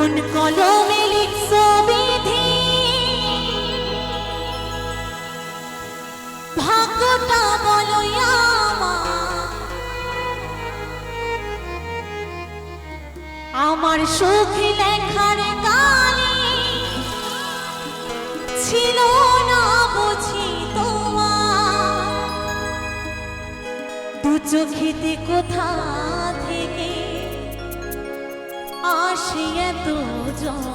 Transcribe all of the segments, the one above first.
কোন কলমে লিখছো বিধি? ভাগ্যটা বলো আমার। সুখ দেখার কালে ছিল না বুঝি তোমার। দু চোখিতে কোথায় ভাসিয়ে দুজন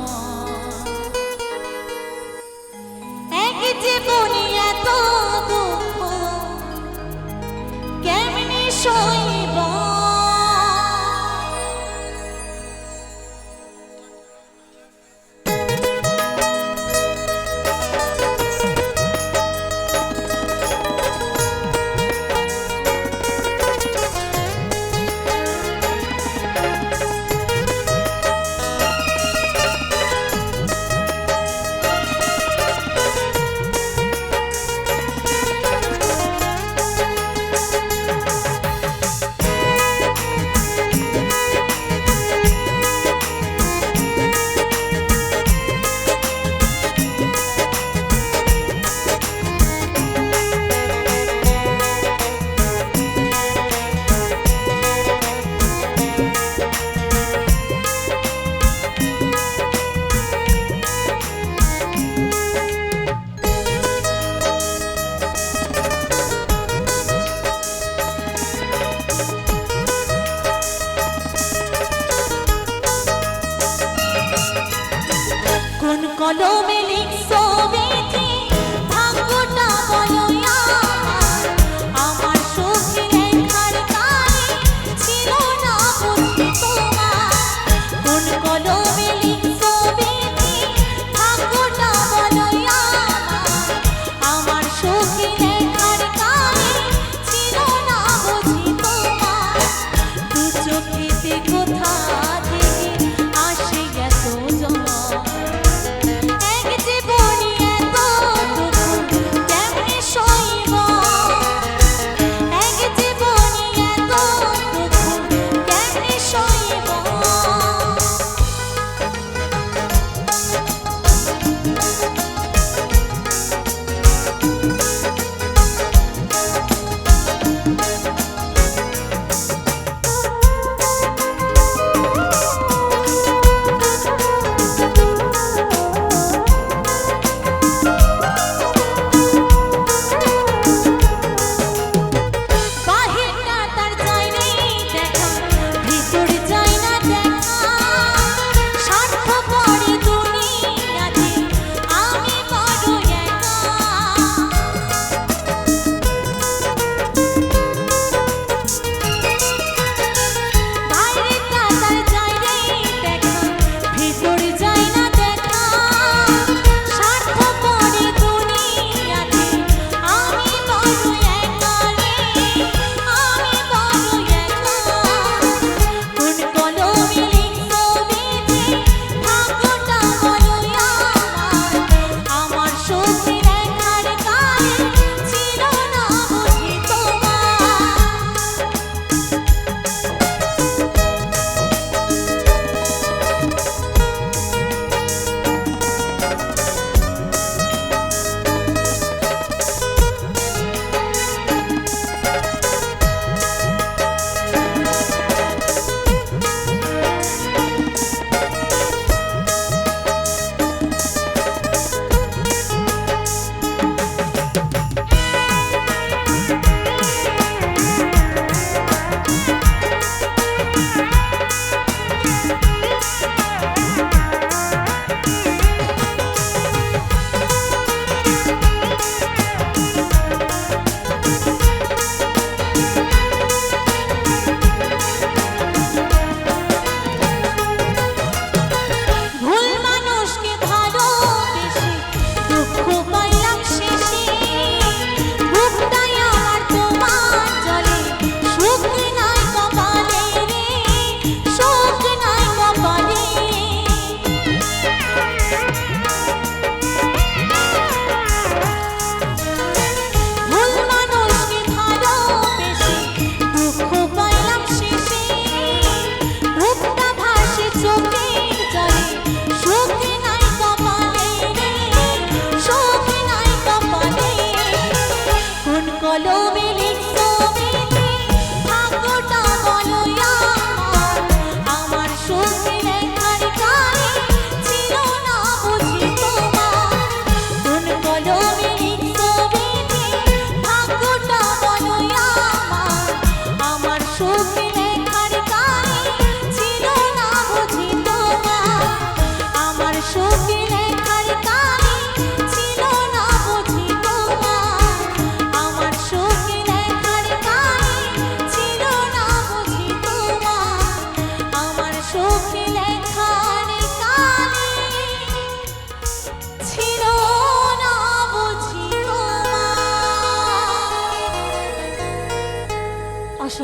follow me.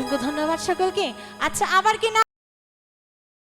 অসংখ্য ধন্যবাদ সকলকে। আচ্ছা আবার কি না